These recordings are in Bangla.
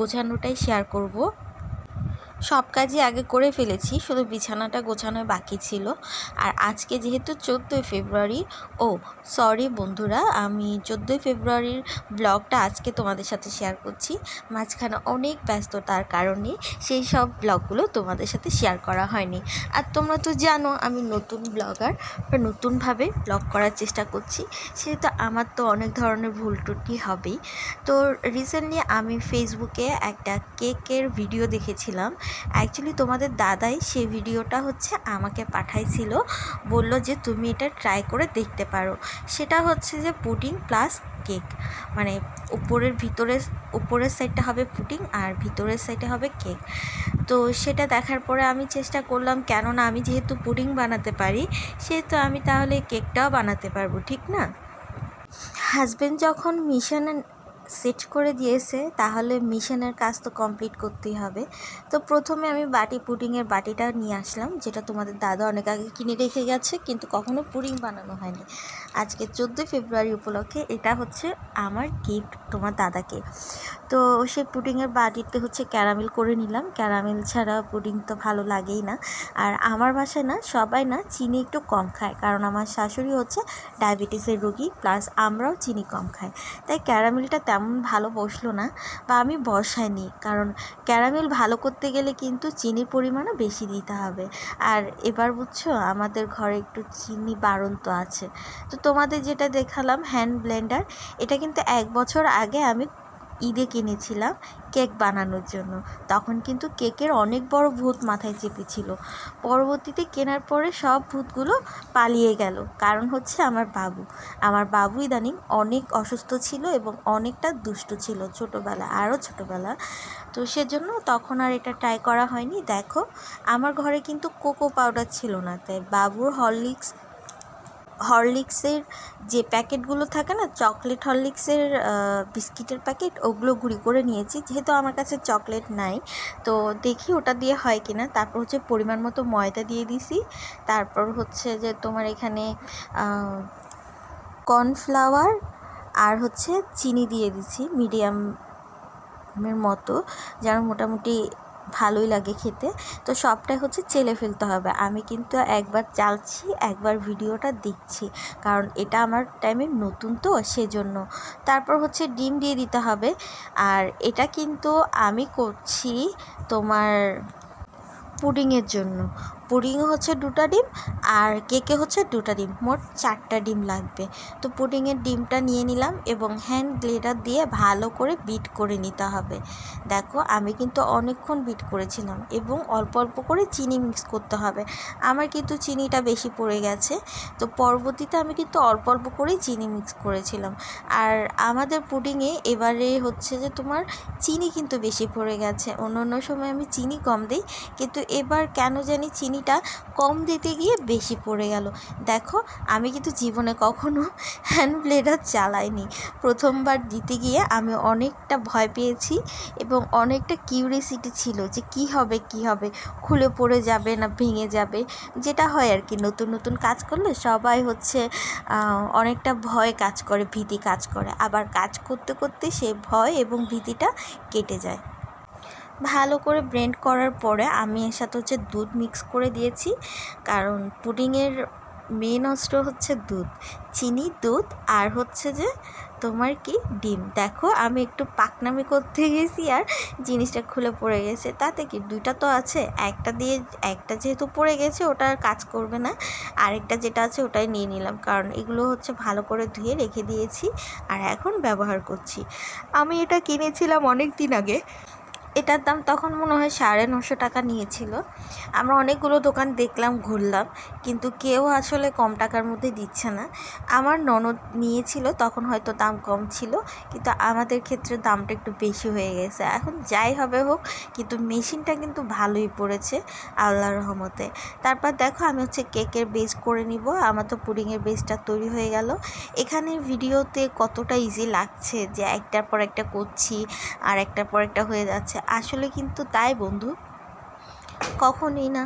গোছানোটাই শেয়ার করব। সব কাজই আগে করে ফেলেছি, শুধু বিছানাটা গোছানো বাকি ছিল। আর আজকে যেহেতু চোদ্দোই ফেব্রুয়ারি, ও সরি বন্ধুরা, আমি চোদ্দোই ফেব্রুয়ারির ব্লগটা আজকে তোমাদের সাথে শেয়ার করছি। মাঝখানে অনেক ব্যস্ততার কারণে সেই সব ব্লগগুলো তোমাদের সাথে শেয়ার করা হয়নি। আর তোমরা তো জানো, আমি নতুন ব্লগার বা নতুনভাবে ব্লগ করার চেষ্টা করছি। সেহেতু আমার তো অনেক ধরনের ভুল ত্রুটি হবেই। তো রিসেন্টলি আমি ফেসবুকে একটা কেকের ভিডিও দেখেছিলাম। অ্যাকচুয়ালি তোমাদের দাদাই সেই ভিডিওটা হচ্ছে আমাকে পাঠাইছিল। বলল যে, তুমি এটা ট্রাই করে দেখতে পারো। সেটা হচ্ছে যে পুডিং প্লাস কেক মানে উপরের ভিতরের উপরের সাইডটা হবে পুডিং আর ভিতরের সাইডে হবে কেক তো সেটা দেখার পরে আমি চেষ্টা করলাম, কেননা আমি যেহেতু পুডিং বানাতে পারি, সেহেতু আমি তাহলে কেকটাও বানাতে পারব, ঠিক না? হাজব্যান্ড যখন মিশনে সেট করে দিয়েছে, তাহলে মিশনের কাজ তো কমপ্লিট করতেই হবে। তো প্রথমে আমি বাটি পুডিংয়ের বাটিটা নিয়ে আসলাম, যেটা তোমাদের দাদা অনেক আগে কিনে রেখে গেছে, কিন্তু কখনো পুডিং বানানো হয়নি। আজকে চোদ্দোই ফেব্রুয়ারি উপলক্ষে এটা হচ্ছে আমার গিফট তোমার দাদাকে। তো সেই পুডিংয়ের বাটিতে হচ্ছে ক্যারামেল করে নিলাম। ক্যারামেল ছাড়া পুডিং তো ভালো লাগেই না। আর আমার বাসায় না, সবাই না চিনি একটু কম খায়, কারণ আমার শাশুড়ি হচ্ছে ডায়াবেটিসের রোগী প্লাস আমরাও চিনি কম খাই। তাই ক্যারামেলটা তেমন ভালো বসল না বা আমি বসাইনি। কারণ ক্যারামেল ভালো করতে গেলে কিন্তু চিনির পরিমাণও বেশি দিতে হবে। আর এবার বুঝছ, আমাদের ঘরে একটু চিনি বাড়ন্ত আছে। তো তোমাদের যেটা দেখালাম হ্যান্ড ব্লেন্ডার এটা কিন্তু এক বছর আগে আমি ঈদে কিনেছিলাম কেক বানানোর জন্য। তখন কিন্তু কেকের অনেক বড় ভূত মাথায় চেপেছিল। পরবর্তীতে কেনার পরে সব ভূতগুলো পালিয়ে গেল। কারণ হচ্ছে আমার বাবু। আমার বাবু ইদানিং অনেক অসুস্থ ছিল এবং অনেকটা দুষ্টু ছিল ছোটোবেলা, আরও ছোটোবেলা। তো সেজন্য তখন আর এটা ট্রাই করা হয়নি। দেখো, আমার ঘরে কিন্তু কোকো পাউডার ছিল না, তাই বাবুর হরলিক্স হরলিক্সের যে প্যাকেটগুলো থাকে না, চকলেট হরলিক্সের বিস্কিটের প্যাকেট, ওগুলো গুঁড়ি করে নিয়েছি। যেহেতু আমার কাছে চকলেট নাই, তো দেখি ওটা দিয়ে হয় কি না তারপর হচ্ছে পরিমাণ মতো ময়দা দিয়ে দিছি। তারপর হচ্ছে যে তোমার এখানে কর্নফ্লাওয়ার আর হচ্ছে চিনি দিয়ে দিছি, মিডিয়ামের মতো, যেন মোটামুটি ভালোই লাগে খেতে। তো সবটাই হচ্ছে চেলে ফেলতে হবে। আমি কিন্তু একবার চালছি, একবার ভিডিওটা দেখছি। কারণ এটা আমার টাইমে নতুন তো, সেজন্য। তারপর হচ্ছে ডিম দিয়ে দিতে হবে। আর এটা কিন্তু আমি করছি তোমার পুডিংয়ের জন্য। পুডিংয়ে হচ্ছে দুটা ডিম আর কেকে হচ্ছে দুটা ডিম, মোট চারটা ডিম লাগবে। তো পুডিংয়ের ডিমটা নিয়ে নিলাম এবং হ্যান্ড গ্লেডার দিয়ে ভালো করে বিট করে নিতে হবে। দেখো, আমি কিন্তু অনেকক্ষণ বিট করেছিলাম এবং অল্প অল্প করে চিনি মিক্স করতে হবে। আমার কিন্তু চিনিটা বেশি পড়ে গেছে, তো পরবর্তীতে আমি কিন্তু অল্প অল্প করেই চিনি মিক্স করেছিলাম। আর আমাদের পুডিংয়ে এবারে হচ্ছে যে তোমার চিনি কিন্তু বেশি পড়ে গেছে। অন্য অন্য সময় আমি চিনি কম দিই, কিন্তু এবার কেন জানি চিনি চিনিটা কম দিতে গিয়ে বেশি পড়ে গেল। দেখো, আমি কিন্তু জীবনে কখনো হ্যান্ড ব্লেডার চালাইনি। প্রথমবার দিতে গিয়ে আমি অনেকটা ভয় পেয়েছি এবং অনেকটা কিউরিয়াসিটি ছিল যে কি হবে কি হবে? খুলে পড়ে যাবে না ভেঙে যাবে? যেটা হয় আর কি, নতুন নতুন কাজ করলে সবাই হচ্ছে অনেকটা ভয় কাজ করে, ভীতি কাজ করে। আবার কাজ করতে করতে সে ভয় এবং ভীতিটা কেটে যায়। ভালো করে ব্লেন্ড করার পরে আমি এর সাথে হচ্ছে দুধ মিক্স করে দিয়েছি। কারণ পুডিংয়ের মেন অস্ত্র হচ্ছে দুধ। চিনি, দুধ আর হচ্ছে যে তোমার কি? ডিম। দেখো, আমি একটু পাকনামি করতে গেছি আর জিনিসটা খুলে পড়ে গেছে। তাতে কি? দুইটা তো আছে। একটা দিয়ে, একটা যেহেতু পড়ে গেছে, ওটা আর কাজ করবে না। আরেকটা যেটা আছে, ওটাই নিয়ে নিলাম। কারণ এগুলো হচ্ছে ভালো করে ধুয়ে রেখে দিয়েছি আর এখন ব্যবহার করছি। আমি এটা কিনেছিলাম অনেক দিন আগে। এটার দাম তখন মনে হয় সাড়ে নশো টাকা নিয়েছিল। আমরা অনেকগুলো দোকান দেখলাম, ঘুরলাম, কিন্তু কেউ আসলে কম টাকার মধ্যে দিচ্ছে না। আমার ননদ নিয়েছিল, তখন হয়তো দাম কম ছিল, কিন্তু আমাদের ক্ষেত্রে দামটা একটু বেশি হয়ে গেছে। এখন যাই হবে হোক, কিন্তু মেশিনটা কিন্তু ভালোই পড়েছে, আল্লাহর রহমতে। তারপর দেখো, আমি হচ্ছে কেকের বেস করে নিব। আমার তো পুডিংয়ের বেসটা তৈরি হয়ে গেল। এখানে ভিডিওতে কতটা ইজি লাগছে যে একটার পর একটা করছি, আর একটার পর একটা হয়ে যাচ্ছে। আসলে কিন্তু তাই বন্ধু। কখনই না।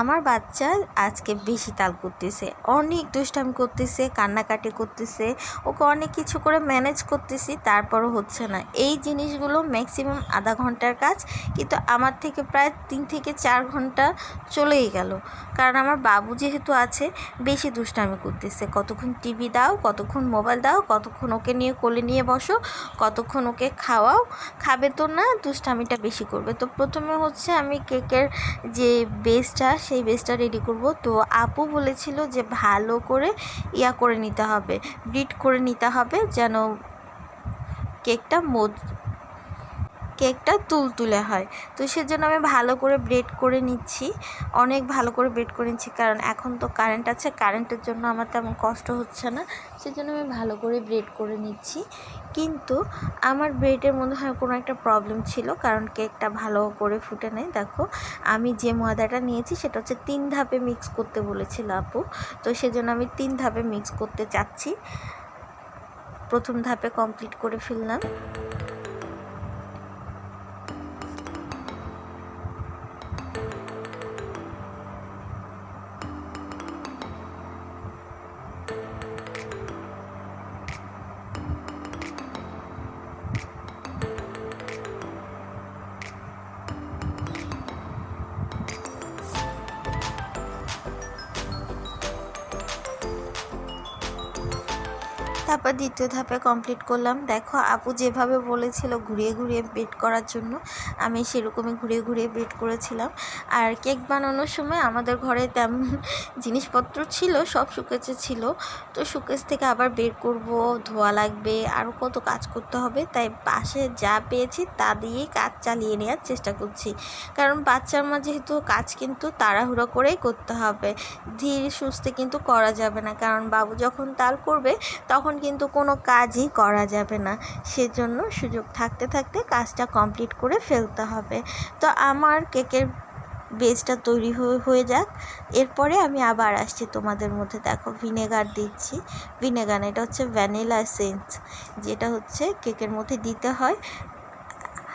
আমার বাচ্চা আজকে বেশি তাল করতেছে, অনেক দুষ্টামি করতেছে, কান্নাকাটি করতেছে, ওকে অনেক কিছু করে ম্যানেজ করতেছি, তারপরও হচ্ছে না। এই জিনিসগুলো ম্যাক্সিমাম আধা ঘণ্টার কাজ, কিন্তু আমার থেকে প্রায় তিন থেকে চার ঘণ্টা চলেই গেল। কারণ আমার বাবু যেহেতু আছে, বেশি দুষ্টামি করতেছে। কতক্ষণ টিভি দাও, কতক্ষণ মোবাইল দাও, কতক্ষণ ওকে নিয়ে কোলে নিয়ে বসো, কতক্ষণ ওকে খাওয়াও, খাবে তো না, দুষ্টামিটা বেশি করবে। তো প্রথমে হচ্ছে আমি কেকের যে বেসটা সেই বেসটা রেডি করব। তো আপু বলেছিল যে ভালো করে ইয়া করে নিতে হবে ব্রিড করে নিতে হবে যেন কেকটা মোদ কেকটা তুলতুলে হয়। তো সেজন্য আমি ভালো করে ব্রেড করে নিচ্ছি। অনেক ভালো করে ব্রেড করে নিচ্ছি, কারণ এখন তো কারেন্ট আছে, কারেন্টের জন্য আমার তেমন কষ্ট হচ্ছে না। সেজন্য আমি ভালো করে ব্রেড করে নিচ্ছি। কিন্তু আমার ব্রেডের মধ্যে হয় কোনো একটা প্রবলেম ছিল, কারণ কেকটা ভালো করে ফুটে নেয় দেখো, আমি যে ময়দাটা নিয়েছি সেটা হচ্ছে তিন ধাপে মিক্স করতে বলেছিল আপু। তো সেজন্য আমি তিন ধাপে মিক্স করতে চাচ্ছি। প্রথম ধাপে কমপ্লিট করে ফেললাম। তারপর দ্বিতীয় ধাপে কমপ্লিট করলাম। দেখো, আপু যেভাবে বলেছিল ঘুরিয়ে ঘুরিয়ে বেট করার জন্য, আমি সেরকমই ঘুরিয়ে ঘুরিয়ে বেট করেছিলাম। আর কেক বানানোর সময় আমাদের ঘরে তেমন জিনিসপত্র ছিল, সব শুকেছে ছিল। তো শুকেজ থেকে আবার বের করব, ধোয়া লাগবে আরও কত কাজ করতে হবে। তাই পাশে যা পেয়েছি তা দিয়েই কাজ চালিয়ে নেওয়ার চেষ্টা করছি। কারণ বাচ্চার মা যেহেতু কাজ কিন্তু তাড়াহুড়ো করেই করতে হবে। ধীর সুস্থে কিন্তু করা যাবে না। কারণ বাবু যখন তাল করবে, তখন কিন্তু কোনো কাজই করা যাবে না। সেজন্য সুযোগ থাকতে থাকতে কাজটা কমপ্লিট করে ফেলতে হবে। তো আমার কেকের বেসটা তৈরি হয়ে যাক। এরপরে আমি আবার আসছি তোমাদের মধ্যে। দেখো, ভিনেগার দিচ্ছি। ভিনেগার এটা হচ্ছে ভ্যানিলা সেন্স যেটা হচ্ছে কেকের মধ্যে দিতে হয়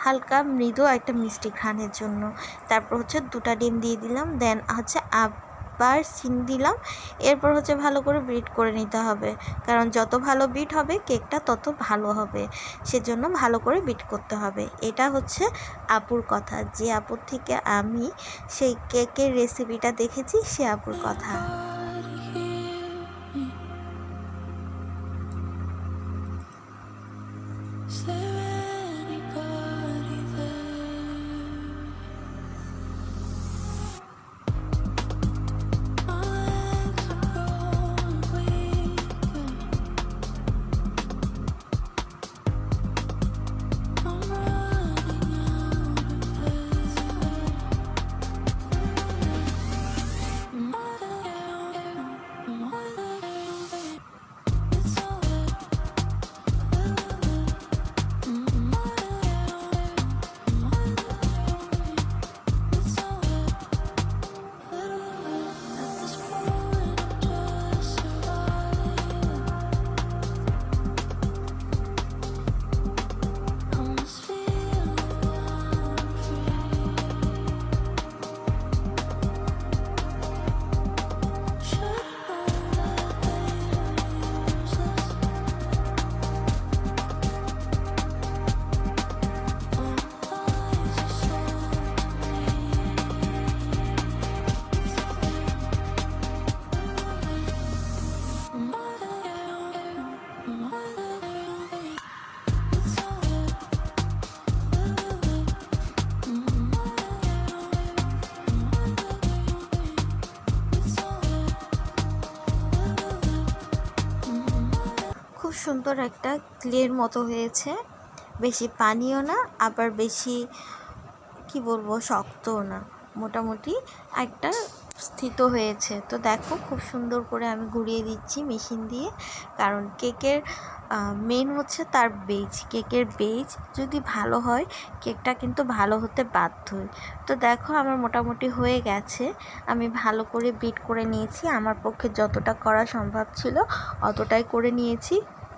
হালকা মৃদু একটা মিষ্টি ঘ্রাণের জন্য। তারপর হচ্ছে দুটা ডিম দিয়ে দিলাম, দেন হচ্ছে আপ বার সিন দিলাম। এরপর হচ্ছে ভালো করে বিট করে নিতে হবে। কারণ যত ভালো বিট হবে, কেকটা তত ভালো হবে। সেজন্য ভালো করে বিট করতে হবে। এটা হচ্ছে আপুর কথা। যে আপুর থেকে আমি সেই কেকের রেসিপিটা দেখেছি, সে আপুর কথা। সুন্দর একটা ক্লের মতো হয়েছে। বেশি পানিও না, আবার বেশি, কি বলব, শক্তও না। মোটামুটি একটা স্থিত হয়েছে। তো দেখো, খুব সুন্দর করে আমি ঘুরিয়ে দিচ্ছি মেশিন দিয়ে। কারণ কেকের মেন হচ্ছে তার বেজ কেকের বেজ যদি ভালো হয় কেকটা কিন্তু ভালো হতে বাধ্যই। তো দেখো, আমার মোটামুটি হয়ে গেছে। আমি ভালো করে বিট করে নিয়েছি। আমার পক্ষে যতটা করা সম্ভব ছিল, অতটাই করে নিয়েছি।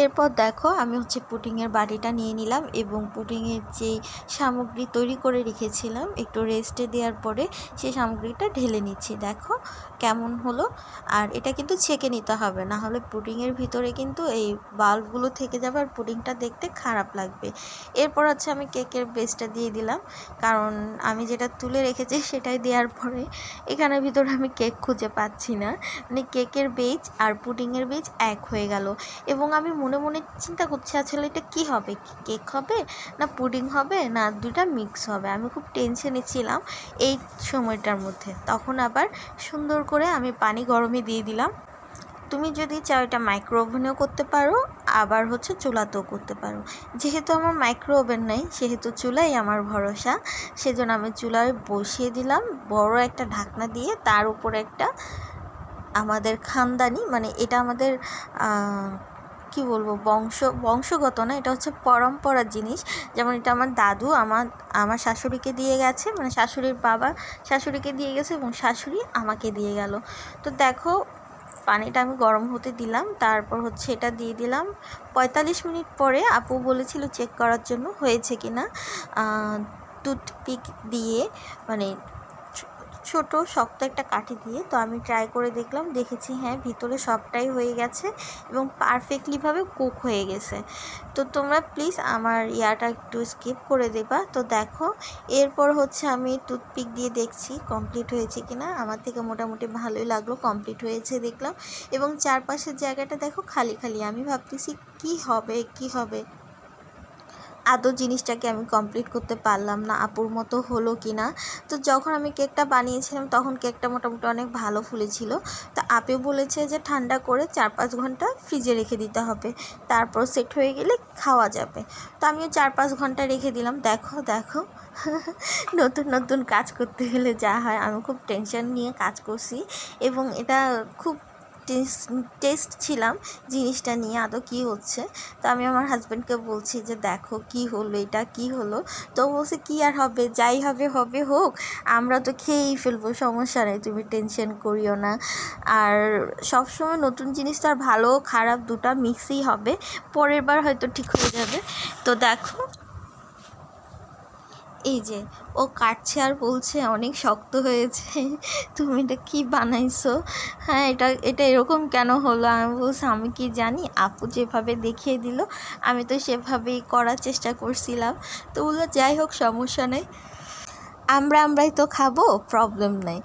এরপর দেখো আমি হচ্ছে পুটিংয়ের বাটিটা নিয়ে নিলাম এবং পুডিংয়ের যেই সামগ্রী তৈরি করে রেখেছিলাম একটু রেস্টে দেওয়ার পরে সেই সামগ্রীটা ঢেলে নিচ্ছি। দেখো কেমন হলো। আর এটা কিন্তু ছেঁকে নিতে হবে, না হলে পুডিংয়ের ভিতরে কিন্তু এই বাল্বগুলো থেকে যাবে আর পুডিংটা দেখতে খারাপ লাগবে। এরপর হচ্ছে আমি কেকের বেসটা দিয়ে দিলাম, কারণ আমি যেটা তুলে রেখেছি সেটাই দেওয়ার পরে এখানের ভিতরে আমি কেক খুঁজে পাচ্ছি না। মানে কেকের বেজ আর পুডিংয়ের বেজ এক হয়ে গেল এবং আমি মনে মনে চিন্তা করছি, আসলে এটা কি হবে? কেক হবে? না পুডিং হবে? না দুটা মিক্স হবে? আমি খুব টেনশনে ছিলাম এই সময়টার মধ্যে। তখন আবার সুন্দর করে আমি পানি গরমে দিয়ে দিলাম। তুমি যদি চাও এটা মাইক্রো ওভেনেও করতে পারো, আবার হচ্ছে চুলাতেও করতে পারো। যেহেতু আমার মাইক্রো ওভেন নেই, সেহেতু চুলাই আমার ভরসা। সেজন্য আমি চুলায় বসিয়ে দিলাম বড় একটা ঢাকনা দিয়ে, তার উপর একটা আমাদের খানদানি মানে এটা আমাদের কি বলব, বংশ, বংশগত না, এটা হচ্ছে পরম্পরার জিনিস। যেমন এটা আমার দাদু, আমার আমার শাশুড়িকে দিয়ে গেছে মানে শাশুড়ির বাবা শাশুড়িকে দিয়ে গেছে এবং শাশুড়ি আমাকে দিয়ে গেল। তো দেখো, পানিটা আমি গরম হতে দিলাম, তারপর হচ্ছে এটা দিয়ে দিলাম। পঁয়তাল্লিশ মিনিট পরে আপু বলেছিল চেক করার জন্য হয়েছে কি না টুথপিক দিয়ে মানে ছোট, শক্ত একটা কাঠি দিয়ে। তো আমি ট্রাই করে দেখলাম, দেখেছি হ্যাঁ ভিতরে সবটাই হয়ে গেছে এবং পারফেক্টলিভাবে কুক হয়ে গেছে। তো তোমরা প্লিজ আমার ইয়াটা একটু স্কিপ করে দেবা। তো দেখো, এরপর হচ্ছে আমি টুথপিক দিয়ে দেখছি কমপ্লিট হয়েছে কি না আমার থেকে মোটামুটি ভালোই লাগল কমপ্লিট হয়েছে দেখলাম। এবং চারপাশের জায়গাটা দেখো খালি খালি। আমি ভাবতেছি কি হবে কি হবে? আদৌ জিনিসটাকে আমি কমপ্লিট করতে পারলাম না, আপুর মতো হলো কি না তো যখন আমি কেকটা বানিয়েছিলাম, তখন কেকটা মোটামুটি অনেক ভালো ফুলেছিল তো আপে বলেছে যে, ঠান্ডা করে চার পাঁচ ঘণ্টা ফ্রিজে রেখে দিতে হবে। তারপর সেট হয়ে গেলে খাওয়া যাবে। তো আমিও চার পাঁচ ঘণ্টা রেখে দিলাম। দেখো দেখো। নতুন নতুন কাজ করতে গেলে যা হয়, আমি খুব টেনশন নিয়ে কাজ করছি। এবং এটা খুব টেস্ট টেস্ট ছিলাম জিনিসটা নিয়ে আদৌ কী হচ্ছে। তো আমি আমার হাজব্যান্ডকে বলছি যে, দেখো কি হলো, এটা কি হলো? তো বলছে, কি আর হবে, যাই হবে হবে হোক। আমরা তো খেয়েই ফেলব, সমস্যা নেই, তুমি টেনশন করিও না। আর সবসময় নতুন জিনিস তো আর ভালো, খারাপ দুটা মিক্সই হবে, পরের বার হয়তো ঠিক হয়ে যাবে। তো দেখো এই যে, ও কাটছে আর বলছে, অনেক শক্ত হয়েছে। তুমি এটা কী বানাইছো? হ্যাঁ এটা এটা এরকম কেন হলো? আমি বলছি, আমি কি জানি? আপু যেভাবে দেখিয়ে দিল, আমি তো সেভাবেই করার চেষ্টা করছিলাম। তো বলল, যাই হোক, সমস্যা নেই। আমরা আমরাই তো খাব প্রবলেম নেই।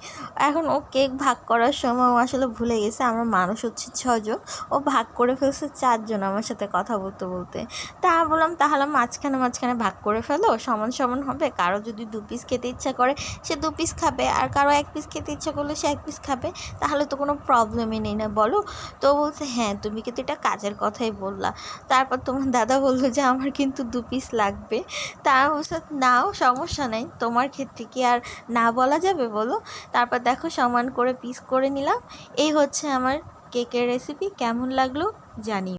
এখন ও কেক ভাগ করার সময় ও আসলে ভুলে গেছে, আমরা মানুষ হচ্ছে ছজন। ও ভাগ করে ফেলছে চারজন আমার সাথে কথা বলতে বলতে। তা বললাম, তাহলে মাঝখানে মাঝখানে ভাগ করে ফেলো, সমান সমান হবে। কারও যদি দু পিস খেতে ইচ্ছা করে, সে দু পিস খাবে। আর কারও এক পিস খেতে ইচ্ছা করলে সে এক পিস খাবে। তাহলে তো কোনো প্রবলেমই নেই না, বলো? তো বলছে হ্যাঁ তুমি কিন্তু এটা কাজের কথাই বললা। তারপর তোমার দাদা বলল যে, আমার কিন্তু দু পিস লাগবে। তা বলছে, নাও, সমস্যা নেই। তোমার ক্ষেত্রে কি আর না বলা যাবে বলো? তারপর দেখো সমান করে পিস করে নিলাম। এই হচ্ছে আমার কেকের রেসিপি কেমন লাগল জানি